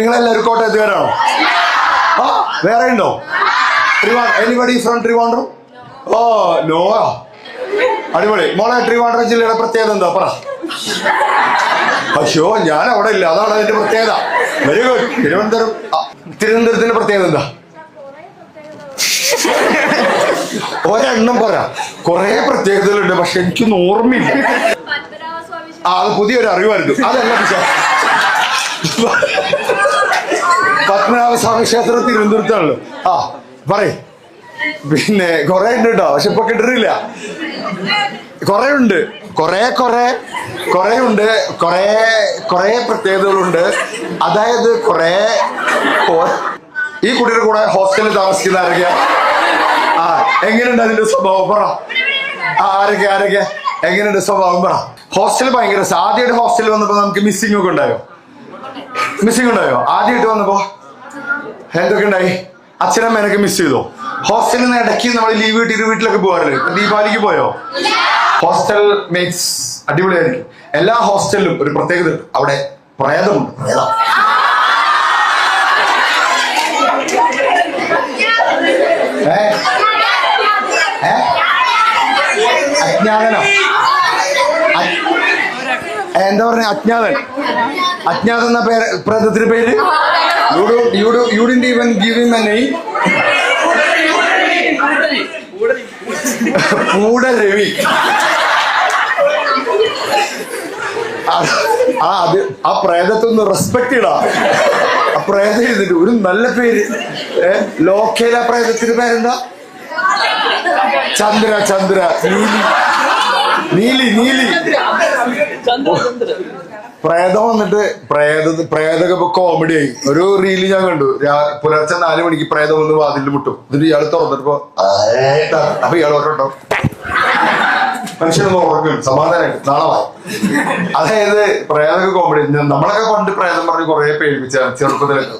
നിങ്ങളെല്ലാവരും കോട്ടയത്തുകാരാണോ? ആ വേറെ ഉണ്ടോ? Anybody from Trivandrum? Oh no അടിപൊളി. മോളെ ട്രിവാൻഡ്രം ജില്ലയുടെ പ്രത്യേകത എന്താ? പറ. അയ്യോ ഞാൻ അവിടെ ഇല്ല. അതാണ് അതിന്റെ പ്രത്യേകത. വെരി ഗുഡ് തിരുവനന്തപുരം തിരുവനന്തപുരത്തിന്റെ പ്രത്യേകത എന്താ? ഒരെണ്ണം പറ കുറെ പ്രത്യേകതകളുണ്ട് പക്ഷെ എനിക്കൊന്നും ഓർമ്മയില്ല. ആ അത് പുതിയൊരു അറിവായിരുന്നു. അതല്ല ദിശ പത്മനാഭസ്വാമി ക്ഷേത്രം തിരുവനന്തപുരത്താണല്ലോ. ആ പറയേ. പിന്നെ കുറെ ഉണ്ട് കേട്ടോ പക്ഷെ ഇപ്പൊ കിട്ടുന്നില്ല കുറെ ഉണ്ട്. കുറെ കുറെ കുറെ ഉണ്ട്. കുറെ കുറെ പ്രത്യേകതകളുണ്ട്. അതായത് കുറെ ഈ കുട്ടിയുടെ കൂടെ ഹോസ്റ്റലിൽ താമസിക്കുന്ന ആരൊക്കെയാ? ആ എങ്ങനെയുണ്ട് അതിന്റെ സ്വഭാവം? പറ. ആരൊക്കെ ആരൊക്കെ എങ്ങനെയുണ്ട് സ്വഭാവം? പറ. ഹോസ്റ്റൽ ഭയങ്കര ആദ്യമായിട്ട് ഹോസ്റ്റലിൽ വന്നപ്പോ നമുക്ക് മിസ്സിംഗ് ഒക്കെ ഉണ്ടായോ? മിസ്സിംഗ് ഉണ്ടായോ? ആദ്യമായിട്ട് വന്നപ്പോ എന്തൊക്കെ ഉണ്ടായി? അച്ഛനമ്മേനൊക്കെ മിസ് ചെയ്തോ? ഹോസ്റ്റലിൽ നിന്ന് ഇടയ്ക്ക് നമ്മൾ ലീവ് കിട്ടിയിട്ട് വീട്ടിലൊക്കെ പോകാറില്ലേ? ദീപാവലിക്ക് പോയോ? ഹോസ്റ്റൽ മേറ്റ്സ് അടിപൊളിയായിരിക്കും. എല്ലാ ഹോസ്റ്റലിലും ഒരു പ്രത്യേകത അവിടെ പ്രേതമുണ്ട്. അജ്ഞാതനോ എന്താ പറഞ്ഞ? അജ്ഞാതൻ അജ്ഞാതൻ എന്ന പേര് പ്രേതത്തിന്റെ പേര്? യു ഈവൻ ഗിവ് ആ ആ പ്രേതത്തെ റെസ്പെക്ട് ഇടാ. ആ പ്രേതം ഇരുന്നിട്ട് ഒരു നല്ല പേര്. ലോക്കേല പ്രേതത്തിന്റെ പേരെന്താ? ചന്ദ്ര ചന്ദ്ര. നീലി. നീലി നീലി. പ്രേതം വന്നിട്ട് പ്രേത പ്രേതൊക്കെ ഇപ്പൊ കോമഡി ആയി. ഒരു റീൽ ഞാൻ കണ്ടു. പുലർച്ചെ നാല് മണിക്ക് പ്രേതം വന്ന് വാതിലിൽ മുട്ടും. എന്നിട്ട് ഇയാൾ തുറന്നിട്ടപ്പോ. അപ്പൊ ഇയാൾ ഓരോട്ടോ മനുഷ്യനൊന്ന് ഉറക്കും സമാധാനമായിട്ട് നാളെ വാ. അതായത് പ്രേതൊക്കെ കോമഡി നമ്മളൊക്കെ പണ്ട് പ്രേതം പറഞ്ഞ് കുറെ പേടിപ്പിച്ച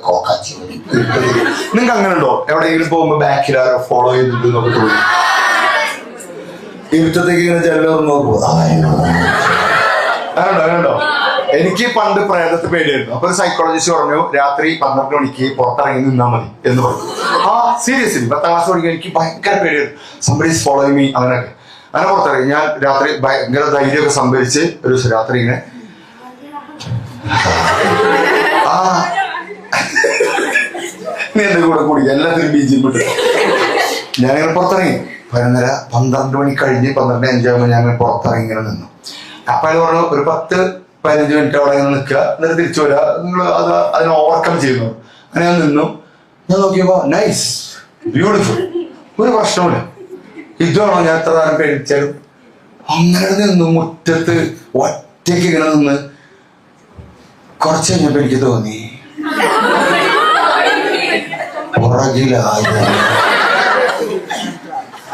കോക്കാച്ചി നിങ്ങൾക്ക് അങ്ങനെ ഉണ്ടോ? എവിടെയെങ്കിലും പോകുമ്പോ ബാക്കിൽ ആരോ ഫോളോ ചെയ്തിട്ട് നമുക്ക് തോന്നി. ഇങ്ങനെ ജനലും നോക്കുമ്പോ അങ്ങനെയുണ്ടോ? അങ്ങനെയുണ്ടോ? എനിക്ക് പണ്ട് പ്രേതത്തെ പേടിയായിരുന്നു. അപ്പൊ ഒരു സൈക്കോളജിസ്റ്റ് പറഞ്ഞു രാത്രി പന്ത്രണ്ട് മണിക്ക് പുറത്തിറങ്ങി നിന്നാ മതി എന്ന് പറഞ്ഞു. ആ സീരിയസ്ലി പത്താം ക്ലാസ് പഠിക്കാൻ എനിക്ക് ഭയങ്കര പേടിയായിരുന്നു. സംബന്ധിച്ച് ഫോളോ മീ അങ്ങനെയൊക്കെ. അങ്ങനെ പുറത്തിറങ്ങി. ഞാൻ രാത്രി ഭയങ്കര ധൈര്യമൊക്കെ സംഭരിച്ച് ഒരു ദിവസം രാത്രി ഇങ്ങനെ ആ. നീ എന്റെ കൂടെ കൂടി. എല്ലാത്തിനും ബി ജി വിട്ടു ഞാനിങ്ങനെ പുറത്തിറങ്ങി. പതിനൊന്നര പന്ത്രണ്ട് മണി കഴിഞ്ഞ് പന്ത്രണ്ട് അഞ്ചാകുമ്പോൾ ഞാൻ പുറത്തിറങ്ങി ഇങ്ങനെ നിന്നു. അപ്പൊ പറഞ്ഞു ഒരു പത്ത് പതിനഞ്ച് മിനിറ്റ് അവിടെ ഇങ്ങനെ നിൽക്കുക. എന്നിട്ട് തിരിച്ചു വരിക. നിങ്ങൾ അത് അതിനെ ഓവർകം ചെയ്യുന്നു. അങ്ങനെ ഞാൻ നിന്നു. ഞാൻ നോക്കിയപ്പോ നൈസ് ബ്യൂട്ടിഫുൾ ഒരു പ്രശ്നമില്ല ഇതാണോ ഞാൻ എത്ര നേരം പേടിച്ചാലും അങ്ങനെ നിന്നു. മുറ്റത്ത് ഒറ്റയ്ക്ക് ഇങ്ങനെ നിന്ന്. കുറച്ച് കഴിഞ്ഞപ്പോ എനിക്ക് തോന്നി. പുറകിലായി.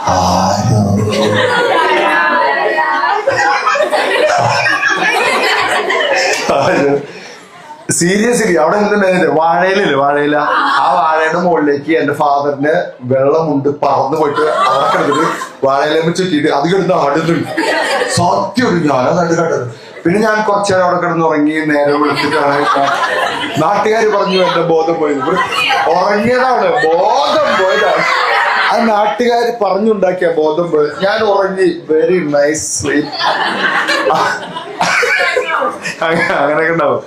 ആരോ. സീരിയസ്ലി അവിടെ എന്തുണ്ടായിരുന്നു വാഴയിലല്ലേ വാഴയില. ആ വാഴയുടെ മുകളിലേക്ക് എന്റെ ഫാദറിന് വെള്ളമുണ്ട് പറന്നു പോയിട്ട് അവിടെ വാഴയിലെ ചുറ്റിട്ട് അത് കിടന്ന് ആടുന്നുണ്ട്. സത്യം അതായിട്ട് കണ്ടത് പിന്നെ ഞാൻ കുറച്ചു നേരം അവിടെ കിടന്ന് ഉറങ്ങി നേരെ വിളിച്ചിട്ടാണ് നാട്ടുകാർ പറഞ്ഞു എന്റെ ബോധം പോയത്. ഉറങ്ങിയതാണ് ബോധം പോയതാണ്. ആ നാട്ടുകാർ പറഞ്ഞുണ്ടാക്കിയ ബോധം പോയത്. ഞാൻ ഉറങ്ങി വെരി നൈസ് സ്ലീപ്പ് അങ്ങനെയൊക്കെ ഉണ്ടാവും.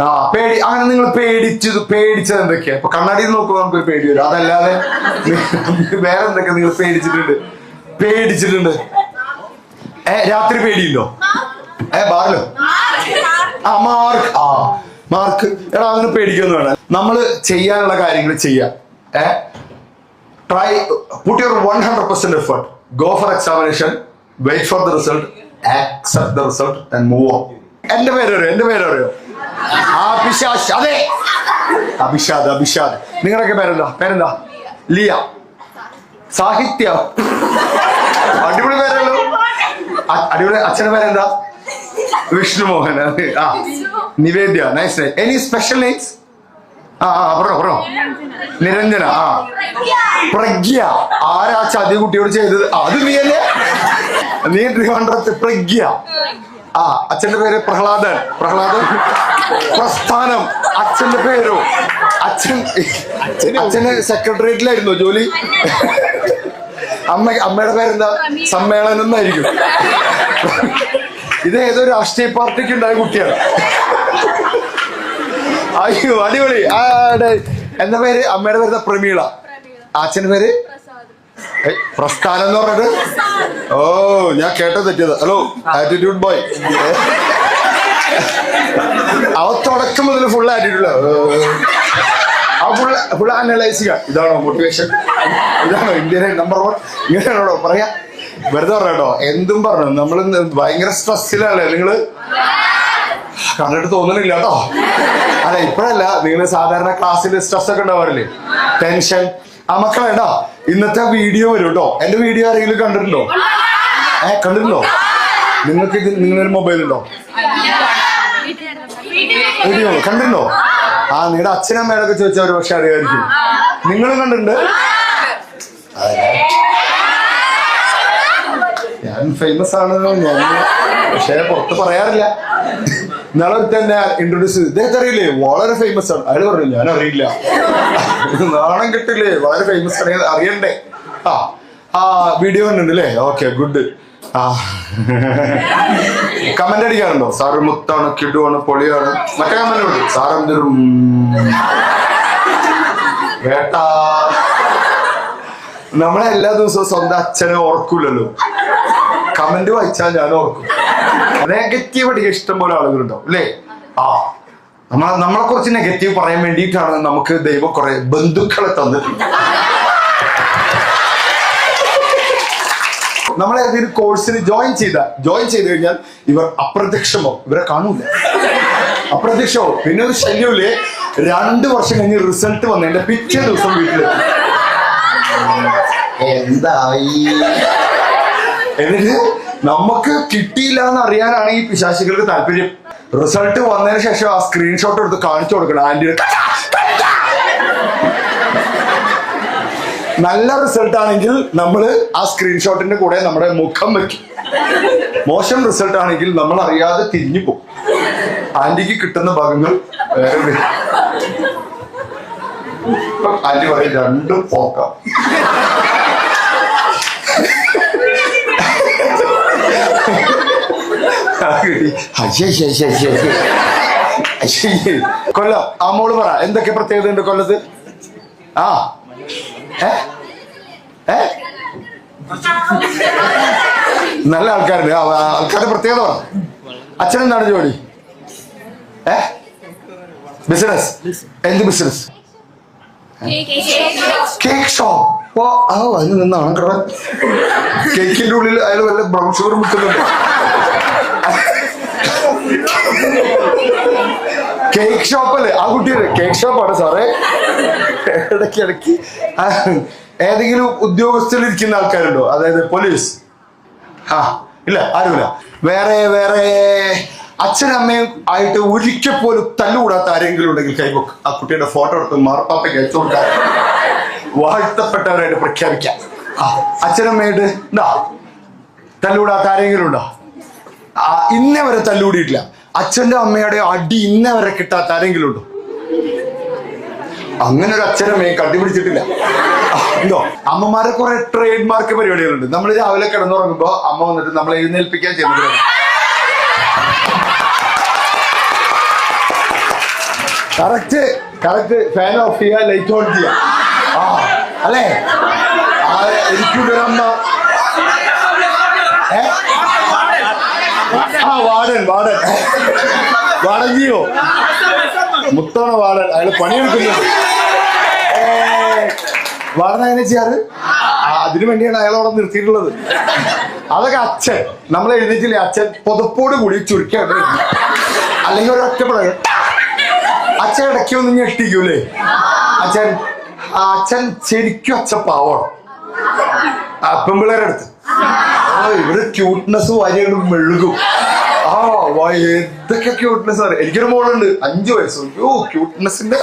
ആ പേടി അങ്ങനെ നിങ്ങൾ പേടിച്ചത് പേടിച്ചത് എന്തൊക്കെയാ? ഇപ്പൊ കണ്ണാടിയിൽ നോക്കുമ്പോൾ നമുക്കൊരു പേടി വരും. അതല്ലാതെ വേറെ എന്തൊക്കെ നിങ്ങൾ പേടിച്ചിട്ടുണ്ട്? പേടിച്ചിട്ടുണ്ട്. ഏ രാത്രി പേടിയില്ലോ ഏ ബാറിലോ? ആ മാർക്ക് ആ മാർക്ക്. എടാ അങ്ങനെ പേടിക്കൊന്നും വേണം നമ്മൾ ചെയ്യാനുള്ള കാര്യങ്ങൾ ചെയ്യാം. ഏ? Try put your one hundred percent effort go for examination wait for the result accept the result and move on എന്റെ പേര് അറിയോ എന്റെ പേര് അറിയോ അഭിഷാദ്. അതെ. അഭിഷാദ് അഭിഷാദ്. നിങ്ങളൊക്കെ പേരെന്താ? പേരെന്താ? ലിയ. സാഹിത്യ. അടിപൊളി പേരല്ലോ. അടിപൊളി. അച്ഛന്റെ പേരെന്താ? വിഷ്ണുമോഹൻ. ആ. Nivedya. Nice any special nice ആ ആ പറഞ്ഞോ പറഞ്ഞോ. നിരഞ്ജന. ആ. പ്രജ്ഞ ആരാ ചതി കുട്ടിയോട് ചെയ്തത്? അത് നീ അല്ലേ നീ ട്രിവാൻഡ്രത്ത് പ്രജ്ഞ ആ അച്ഛന്റെ പേര് പ്രഹ്ലാദൻ. പ്രഹ്ലാദൻ. പ്രസ്ഥാനം. അച്ഛന്റെ പേരോ? അച്ഛൻ അച്ഛന് സെക്രട്ടേറിയറ്റിലായിരുന്നു ജോലി. അമ്മ അമ്മയുടെ പേരെന്താ? സമ്മേളനം എന്നായിരിക്കും. ഇത് ഏതോ രാഷ്ട്രീയ പാർട്ടിക്ക് ഉണ്ടായ കുട്ടിയാണ്. അയ്യോ അടിപൊളി. ആ എന്താ പേര്? അമ്മയുടെ പേര് പ്രമീള. അച്ഛന്റെ പേര്? പ്രസ്ഥാനം എന്ന് പറഞ്ഞത്? ഓ ഞാൻ കേട്ടത് തെറ്റിയത്. ഹലോ ആറ്റിറ്റ്യൂഡ് ബോയ് അവ തുടക്കം മുതൽ ഫുൾ ആറ്റിറ്റ്യൂഡ് ആ ഫുൾ ഫുൾ അനലൈസ് ചെയ്യുക ഇതാണോ മോട്ടിവേഷൻ ഇതാണോ ഇന്ത്യയിലെ നമ്പർ വൺ ഇങ്ങനെയാണോ പറയാ? വെറുതെ പറയാട്ടോ. എന്തും പറഞ്ഞു. നമ്മൾ ഭയങ്കര സ്ട്രെസ്സിലല്ലേ നിങ്ങൾ? കണ്ടിട്ട് തോന്നണില്ല കേട്ടോ. അല്ല ഇപ്പഴല്ല. നിങ്ങൾ സാധാരണ ക്ലാസ്സിൽ സ്ട്രെസ് ഒക്കെ ഉണ്ടാവാറില്ലേ? ടെൻഷൻ ആ മക്കളേടാ ഇന്നത്തെ വീഡിയോ വരും കേട്ടോ. എന്റെ വീഡിയോ ആരെങ്കിലും കണ്ടിട്ടുണ്ടോ? ഏ കണ്ടിട്ടുണ്ടോ? നിങ്ങൾക്ക് ഇത് നിങ്ങളൊരു മൊബൈൽ ഉണ്ടോ? വീഡിയോ കണ്ടിട്ടുണ്ടോ? ആ നിങ്ങളുടെ അച്ഛനമ്മയോടൊക്കെ ചോദിച്ചാൽ ഒരു പക്ഷെ അറിയാമായിരിക്കും നിങ്ങളും കണ്ടിട്ടുണ്ട്. ഞാൻ ഫേമസ് ആണ് ഞാൻ പക്ഷേ പുറത്ത് പറയാറില്ല. ഇന്നാളെ തന്നെ ഇൻട്രൊഡ്യൂസ് ഇദ്ദേഹത്തെ അറിയില്ലേ വളരെ ഫേമസ് ആണ്. അയാൾ പറഞ്ഞു ഞാൻ അറിയില്ല നാണം കിട്ടില്ലേ? വളരെ ഫേമസ് ആണ്. അറിയണ്ടേ? ആ ആ വീഡിയോ കണ്ടിട്ടുണ്ട് അല്ലേ ഓക്കെ ഗുഡ് ആ. കമന്റ് അടിക്കാറുണ്ടോ? സാറ് മുത്താണ് കിഡുവാണ് പൊളിയാണ്. മറ്റേ കമന്റ് ഉണ്ട്. സാർ എന്തൊരു നമ്മളെ എല്ലാ ദിവസവും സ്വന്തം അച്ഛനെ ഓർക്കൂലല്ലോ. കമന്റ് വായിച്ചാൽ ഞാൻ ഓർക്കും. നെഗറ്റീവ് അടിക്കാൻ ഇഷ്ടം പോലെ ആളുകളുണ്ടാവും അല്ലേ? ആ. നമ്മളെ നമ്മളെ കുറിച്ച് നെഗറ്റീവ് പറയാൻ വേണ്ടിയിട്ടാണ് നമുക്ക് ദൈവം കുറെ ബന്ധുക്കളെ തന്നിട്ടുണ്ട് നമ്മളെ ഏതെങ്കിലും കോഴ്സിന് ജോയിൻ ചെയ്ത ജോയിൻ ചെയ്ത് കഴിഞ്ഞാൽ ഇവർ അപ്രത്യക്ഷമോ ഇവരെ കാണൂല. അപ്രത്യക്ഷമോ പിന്നെ ഒരു ശല്യമില്ലേ രണ്ട് വർഷം കഴിഞ്ഞ് റിസൾട്ട് വന്നതിന്റെ പിറ്റേ ദിവസം വീട്ടിലെത്തി. എന്തായി? എന്നിട്ട് നമുക്ക് കിട്ടിയില്ല എന്ന് അറിയാനാണ് ഈ പിശാശികൾക്ക് താല്പര്യം. റിസൾട്ട് വന്നതിന് ശേഷം ആ സ്ക്രീൻഷോട്ട് എടുത്ത് കാണിച്ചു കൊടുക്കണം. ആന്റിയുടെ നല്ല റിസൾട്ട് ആണെങ്കിൽ നമ്മൾ ആ സ്ക്രീൻഷോട്ടിന്റെ കൂടെ നമ്മുടെ മുഖം വെക്കും. മോശം റിസൾട്ട് ആണെങ്കിൽ നമ്മൾ അറിയാതെ തിരിഞ്ഞു പോകും. ആന്റിക്ക് കിട്ടുന്ന ഭാഗങ്ങൾ വേറെ ആന്റി പറയും രണ്ടും പോക്കാം. കൊല്ലം ആ മോൾ പറ എന്തൊക്കെ പ്രത്യേകത ഉണ്ട് കൊല്ലത്ത്? ആ. ഏ? നല്ല ആൾക്കാരുണ്ട്. ആൾക്കാരുടെ പ്രത്യേകത പറ. അച്ഛൻ എന്താണ് ജോലി? ഏ? ബിസിനസ് എന്ത് ബിസിനസ് കേക്ക് ഷോപ്പ് ഓ ആ അതിന് നിന്നാണ് കേട്ടോ കേക്കിന്റെ ഉള്ളിൽ അയാൾ വല്ല ബ്രൗൺ ഷുഗർ മുട്ടുന്നുണ്ട്? കേക്ക് ഷോപ്പ് അല്ലേ? ആ കുട്ടിയുടെ കേക്ക് ഷോപ്പാണ് സാറേ. ഇടയ്ക്ക് ഇടയ്ക്ക് ഏതെങ്കിലും ഉദ്യോഗസ്ഥരിൽ ഇരിക്കുന്ന ആൾക്കാരുണ്ടോ? അതായത് പോലീസ് ആ ഇല്ല ആരുമില്ല. വേറെ വേറെ അച്ഛനും അമ്മയും ആയിട്ട് ഒരിക്കൽ പോലും തല്ലുകൂടാത്ത ആരെങ്കിലും ഉണ്ടെങ്കിൽ കൈവക്ക്. ആ കുട്ടിയുടെ ഫോട്ടോ എടുത്ത് മാർപ്പാപ്പയ്ക്ക് അയച്ചു കൊടുക്കാൻ. വാഴ്ത്തപ്പെട്ടവരായിട്ട് പ്രഖ്യാപിക്കാം. ആ അച്ഛനമ്മയായിട്ട് ഉണ്ടാ തല്ലുകൂടാത്ത ആരെങ്കിലും ഉണ്ടോ? ഇന്നേ വരെ തല്ലുകൂടിയിട്ടില്ല. അച്ഛന്റെ അമ്മയുടെ അടി ഇന്നേ വരെ കിട്ടാത്ത ആരെങ്കിലും ഉണ്ടോ? അങ്ങനെ ഒരു അച്ഛനമ്മയെ കണ്ടുപിടിച്ചിട്ടില്ല. എന്തോ അമ്മമാരെ കുറെ ട്രേഡ് മാർക്ക് പരിപാടികളുണ്ട്. നമ്മൾ രാവിലെ കിടന്നുറങ്ങുമ്പോ അമ്മ വന്നിട്ട് നമ്മളെ എഴുന്നേൽപ്പിക്കാൻ ചെയ്യുന്നത്. കറക്റ്റ് കറക്റ്റ് ഫാൻ ഓഫ് ചെയ്യാ ലൈറ്റ് ഓൺ ചെയ്യാ. ആ അല്ലേ? എനിക്കൊരു അമ്മ ഏ? ആ വാടൻ വാടൻ. വാടഞ്ചിയോ മുത്താണ് വാടൻ. അയാൾ പണിയെടുക്കുന്നത് വാടൻ അങ്ങനെ ചെയ്യാറ്? അതിനു വേണ്ടിയാണ് അയാൾ അവിടെ നിർത്തിയിട്ടുള്ളത്. അതൊക്കെ അച്ഛൻ. നമ്മൾ എഴുതിയിട്ടില്ലേ അച്ഛൻ പുതപ്പോട് കൂടി ചുരുക്കാണ് അല്ലെങ്കിൽ ഒരു ഒറ്റപ്പെട അച്ഛൻ ഇടയ്ക്ക് ഒന്ന് ഞെട്ടിക്കൂലേ അച്ഛൻ അച്ഛൻ ശരിക്കും അച്ഛൻ പാവമാണ്. ആ പെമ്പിള്ളേരുടെ അടുത്ത്. ഇവിടെ ക്യൂട്ട്നെസ് വാരിയാണ് മെഴുകും. ആ എന്തൊക്കെ ക്യൂട്ട്നെസ് ആണ്. എനിക്കൊരു മോളുണ്ട്. അഞ്ചു വയസ്സ് ഓ ക്യൂട്ട്നെസിന്റെ